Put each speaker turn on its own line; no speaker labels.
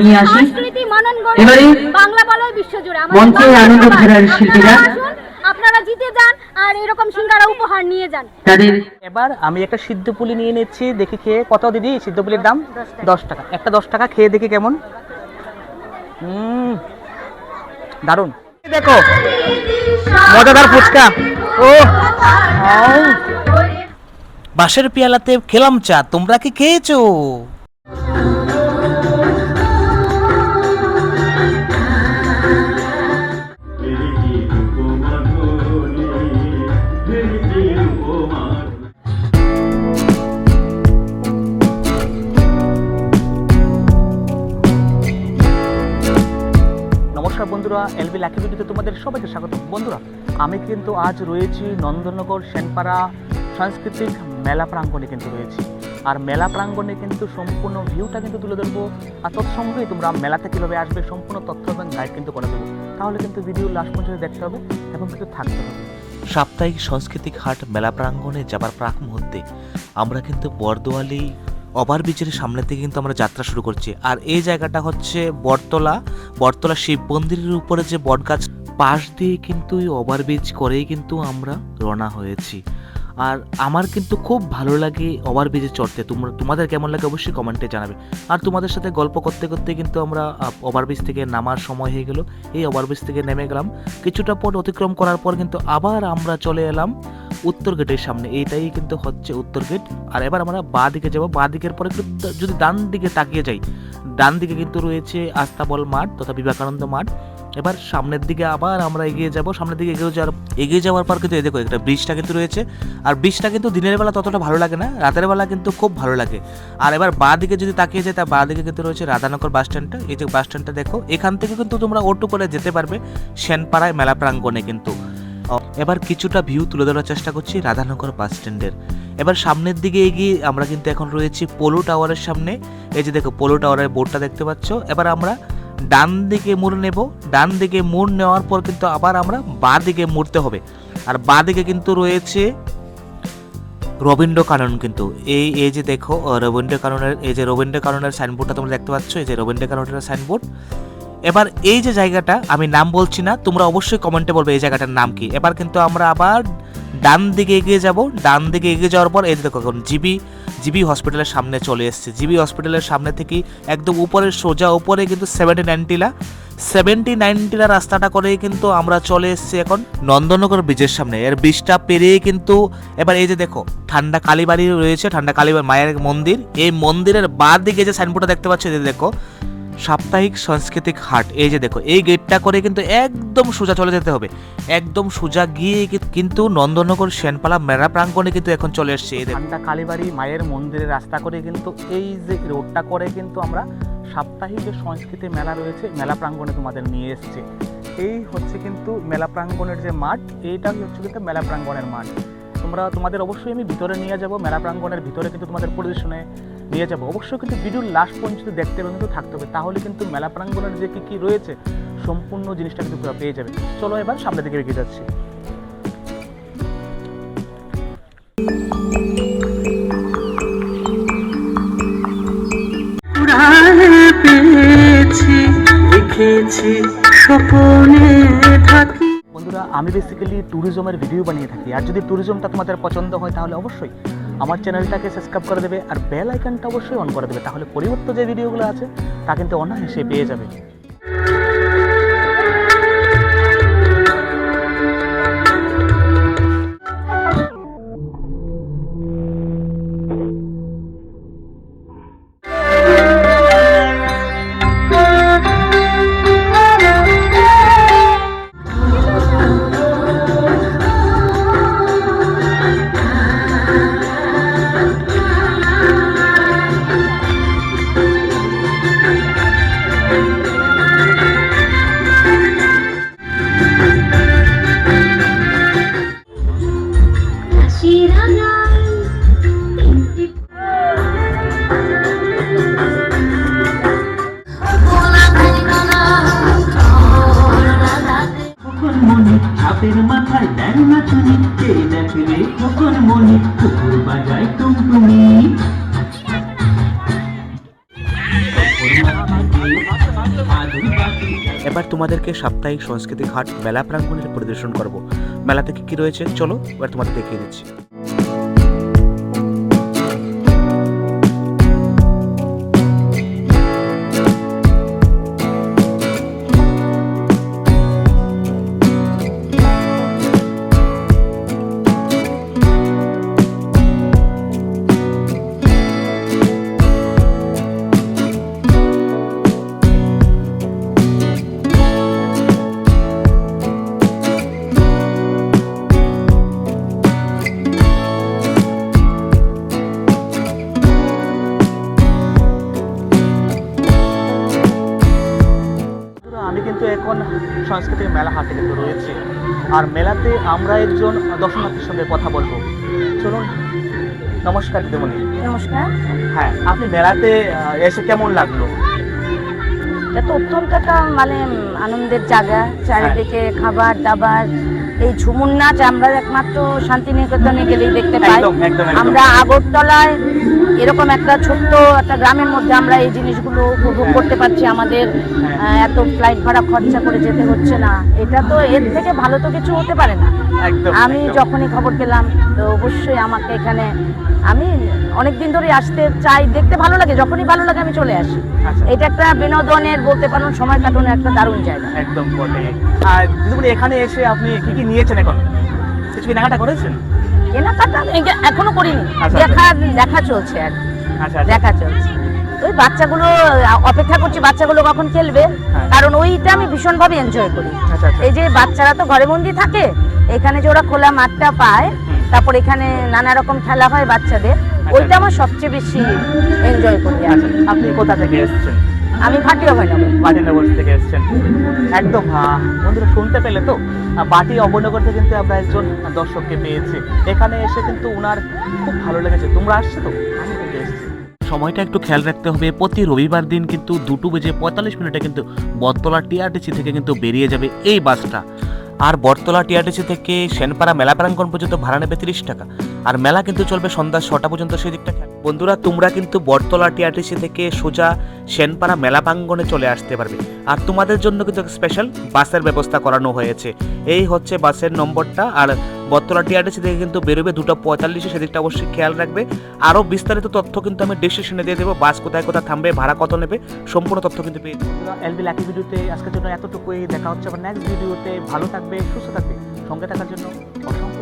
নিয়ে আসি। এবারে
বাংলা বলয় বিশ্বজুড়ে। আমাদের
মঞ্চে
বাংলা
আনন্দধারার শিল্পীরা।
আপনারা জিতে যান আর এরকম সিঙ্গারা উপহার নিয়ে যান।
তাদের
এবার আমি একটা সিদ্ধ পুলি নিয়ে নিচ্ছি দেখি খেয়ে কত দিদি? সিদ্ধ পুলির দাম? দশ টাকা। একটা দশ টাকা খেয়ে দেখি কেমন। হুম দারুণ। দেখো মজাদার ফুচকা। ও আউ। বাঁশের পেয়ালাতে খেলাম চা তোমরা কি খেয়েছো? নমস্কার বন্ধুরা, এলবি লাকি ভিডিওতে তোমাদের সবাইকে স্বাগত। বন্ধুরা, আমি কিন্তু আজ রয়েছি নন্দনগর সেনপাড়া সাংস্কৃতিক মেলা প্রাঙ্গণে কিন্তু রয়েছি। আর মেলা প্রাঙ্গণে কিন্তু সম্পূর্ণ ভিউটা কিন্তু তুলে ধরবো। আর তৎসঙ্গেই তোমরা মেলাতে কীভাবে আসবে সম্পূর্ণ তথ্য এবং গাইড কিন্তু করে দেবো। তাহলে কিন্তু ভিডিও লাস্ট পর্যন্ত দেখতে হবে এবং কিন্তু থাকতে হবে।
সাপ্তাহিক সাংস্কৃতিক হাট মেলা প্রাঙ্গণে যাবার প্রাক মুহূর্তে আমরা কিন্তু বরদোয়ালি ওভারব্রিজের সামনে থেকে কিন্তু আমরা যাত্রা শুরু করছি। আর এই জায়গাটা হচ্ছে বটতলা। বটতলা শিব মন্দিরের উপরে যে বটগাছ, পাশ দিয়ে কিন্তু এই ওভারব্রিজ করেই কিন্তু আমরা রওনা হয়েছি। আর আমার কিন্তু খুব ভালো লাগে ওভারব্রিজে চড়তে। তোমরা, তোমাদের কেমন লাগে অবশ্যই কমেন্টে জানাবে। আর তোমাদের সাথে গল্প করতে করতে কিন্তু আমরা ওভারব্রিজ থেকে নামার সময় হয়ে গেল। এই ওভারব্রিজ থেকে নেমে গেলাম। কিছুটা পথ অতিক্রম করার পর কিন্তু আবার আমরা চলে এলাম উত্তর গেটের সামনে। এইটাই কিন্তু হচ্ছে উত্তর গেট। আর এবার আমরা বাঁ দিকে যাব। বাঁ দিকের পরে যদি ডান দিকে তাকিয়ে যাই, ডান দিকে কিন্তু রয়েছে আস্তাবল মাঠ তথা বিবেকানন্দ মাঠ। এবার সামনের দিকে আবার আমরা এগিয়ে যাব। সামনের দিকে এগিয়ে যাওয়ার এগিয়ে যাওয়ার পর কিন্তু দেখো, একটা ব্রিজটা কিন্তু রয়েছে। আর ব্রিজটা কিন্তু দিনের বেলা ততটা ভালো লাগে না, রাতের বেলা কিন্তু খুব ভালো লাগে। আর এবার বাঁ দিকে যদি তাকিয়ে যায় তার বাঁ দিকে কিন্তু রয়েছে রাধানগর বাস স্ট্যান্ডটা। এই যে বাস স্ট্যান্ডটা দেখো, এখান থেকে কিন্তু তোমরা অটো করে যেতে পারবে সেনপাড়ায় মেলা প্রাঙ্গণে কিন্তু। এবার কিছুটা ভিউ তুলে ধরার চেষ্টা করছি রাধানগর বাস স্ট্যান্ডের। এবার সামনের দিকে এগিয়ে আমরা কিন্তু এখন রয়েছি পোলো টাওয়ারের সামনে। এই যে দেখো, পোলো টাওয়ারের বোর্ডটা দেখতে পাচ্ছ। এবার আমরা ডান দিকে মোড় নেব। ডান দিকে মোড় নেওয়ার পর কিন্তু আবার আমরা বাঁ দিকে মুড়তে হবে। আর বাঁ দিকে কিন্তু রয়েছে রবীন্দ্র কানন কিন্তু। এই এই যে দেখো রবীন্দ্র কাননের এই যে রবীন্দ্র কাননের সাইনবোর্ডটা তোমরা দেখতে পাচ্ছ, এই যে রবীন্দ্র কাননের সাইনবোর্ড এবার এই যে জায়গাটা, আমি নাম বলছি না, তোমরা অবশ্যই কমেন্টে বলবে এই জায়গাটার নাম কি। এবার কিন্তু আমরা আবার ডান দিকে এগিয়ে যাব, ডান দিকে এগিয়ে যাওয়ার পর এই দেখো এখন জিবি জিবি হসপিটালের সামনে চলে এসেছে। জিবি হসপিটালের সামনে থেকে একদম উপরে সোজা, উপরে কিন্তু সেভেন্টি নাইনটিলা সেভেন্টি নাইনটিলা রাস্তাটা করেই কিন্তু আমরা চলে এসেছি এখন নন্দনগর ব্রিজের সামনে। এর ব্রিজটা পেরিয়ে কিন্তু এবার এই যে দেখো, ঠান্ডা কালীবাড়ি রয়েছে, ঠান্ডা কালীবাড়ি মায়ের মন্দির। এই মন্দিরের বাঁ দিকে যে সাইনবোর্ডটা দেখতে পাচ্ছ দেখো সাপ্তাহিক সাংস্কৃতিক হাট। এই যে দেখো, এই গেটটা করে কিন্তু একদম সোজা চলে যেতে হবে। একদম সোজা গিয়ে কিন্তু নন্দনগর সেনপালা মেলা প্রাঙ্গণে কিন্তু এখন চলে এসছে, এই
ঠান্ডা কালীবাড়ি, মায়ের মন্দিরের রাস্তা করে কিন্তু এই যে রোডটা করে কিন্তু আমরা সাপ্তাহিক যে সংস্কৃতি মেলা রয়েছে, মেলা প্রাঙ্গণে তোমাদের নিয়ে এসেছি। এই হচ্ছে কিন্তু মেলা প্রাঙ্গণের যে মাঠ, এইটাই হচ্ছে কিন্তু মেলা প্রাঙ্গণের মাঠ। তোমরা তোমাদের অবশ্যই আমি ভিতরে নিয়ে যাব, মেলা প্রাঙ্গণের ভিতরে কিন্তু তোমাদের পরিদর্শনে নিয়ে যাব। অবশ্যই কিন্তু ভিডিওর লাস্ট পর্যন্ত দেখতে হবে কিন্তু থাকতে হবে। তাহলে কিন্তু মেলা প্রাঙ্গণের যে কী কী রয়েছে সম্পূর্ণ জিনিসটা কিন্তু পেয়ে যাবে। চলো এবার সামনের দিকে এগিয়ে যাচ্ছি।
পুরাণে স্বপনে থাকি।
বন্ধুরা আমি বেসিক্যালি ট্যুরিজমের ভিডিও বানিয়ে থাকি। আর যদি ট্যুরিজমটা তোমাদের পছন্দ হয় তাহলে অবশ্যই আমার চ্যানেলটাকে সাবস্ক্রাইব করে দেবে আর বেল আইকনটা অবশ্যই অন করে দেবে, তাহলে পরিবর্তিত যে ভিডিওগুলো আছে, তা কিন্তু অনায়াসে পেয়ে যাবে।
এবার তোমাদেরকে সাপ্তাহিক সাংস্কৃতিক হাট মেলা প্রাঙ্গণের পরিদর্শন করব। মেলাতে কি কি রয়েছে? চলো এবার তোমাদের দেখিয়ে দিচ্ছি।
সাংস্কৃতিক মেলা হাতে কিন্তু রয়েছে। আর মেলাতে আমরা একজন দর্শনার্থীর সঙ্গে কথা বলব। চলুন নমস্কার দিদিমণি।
নমস্কার।
হ্যাঁ আপনি মেলাতে এসে কেমন লাগল?
এটা তো অত্যন্ত একটা মানে আনন্দের জায়গা চারিদিকে খাবার দাবার এই ঝুমুর নাচ আমরা একমাত্র শান্তিনিকেতনে গেলেই দেখতে পাই। আমরা আগরতলায় এরকম একটা ছোট্ট একটা গ্রামের মধ্যে আমরা এই জিনিসগুলো উপভোগ। করতে পারছি। আমাদের এত ফ্লাইট ভাড়া খরচা করে যেতে হচ্ছে না। এটা তো এর থেকে ভালো তো কিছু হতে পারে না। আমি যখনই খবর পেলাম তো অবশ্যই আমাকে এখানে আমি অনেক দিন ধরে আসতে চাই দেখতে ভালো লাগে যখনই ভালো লাগে আমি চলে আসি।
আচ্ছা।
এটা একটা বিনোদনের বলতে পারেন সময় কাটানোর একটা দারুণ জায়গা।
একদম আর এখানে এসে আপনি কি কি নিয়েছেন এখন? কিছু কেনাকাটা করেছেন?
কেনাকাটা এখনও করিনি।
আচ্ছা।
দেখা দেখা চলছে আর
আচ্ছা আচ্ছা।
দেখা চলছে। ওই বাচ্চাগুলো অপেক্ষা করছি বাচ্চাগুলো কখন খেলবে।
হ্যাঁ।
কারণ ওইটা আমি ভীষণভাবে এনজয় করি।
আচ্ছা আচ্ছা।
এই যে বাচ্চারা তো ঘরে বন্দি থাকে এখানে যে ওরা খোলা মাঠটা পায় তারপর এখানে নানা রকম খেলা হয় বাচ্চাদের। ওইটা আমার সবচেয়ে বেশি এনজয় করি আর
আচ্ছা আপনি কোথা থেকে এসেছেন?
আমি ভাটি অভয়নগর
বাটিনগর থেকে এসেছেন। একদম বন্ধুরা শুনতে পেলে তো? বাটি অবনগর থেকে কিন্তু আমরা একজন দর্শককে পেয়েছি। এখানে এসে কিন্তু উনার খুব ভালো লেগেছে। তোমরা আসছো? তো আমি কিন্তু এসেছি।
সময়টা একটু খেয়াল রাখতে হবে। প্রতি রবিবার দিন কিন্তু দুটো বেজে পঁয়তাল্লিশ মিনিটে কিন্তু বটতলা টিআরটিসি থেকে কিন্তু বেরিয়ে যাবে এই বাসটা। আর বটতলা টিআরটিসি থেকে সেনপাড়া মেলা প্রাঙ্গণ পর্যন্ত ভাড়া নেবে তিরিশ টাকা। আর মেলা কিন্তু চলবে সন্ধ্যা ছটা পর্যন্ত সেই দিকটা বন্ধুরা, তোমরা কিন্তু বটতলা টিআরটিসি থেকে সোজা সেনপাড়া মেলা প্রাঙ্গণে চলে আসতে পারবে। আর তোমাদের জন্য কিন্তু স্পেশাল বাসের ব্যবস্থা করানো হয়েছে। এই হচ্ছে বাসের নম্বরটা আর বটতলা টিআরটিসি থেকে কিন্তু বেরোবে দুটো পঁয়তাল্লিশে সেদিকটা অবশ্যই খেয়াল রাখবে। আরও বিস্তারিত তথ্য কিন্তু আমি ডিসক্রিপশনে দিয়ে দেবো, বাস কোথায় কোথায় থামবে, ভাড়া কত নেবে, সম্পূর্ণ তথ্য কিন্তু পেয়ে।
এলবি লাকি ভিডিওতে আজকের জন্য এতটুকুই। দেখা হচ্ছে আবার নেক্সট ভিডিওতে ভালো থাকবে, সুস্থ থাকবে। সঙ্গে থাকার জন্য অসংখ্য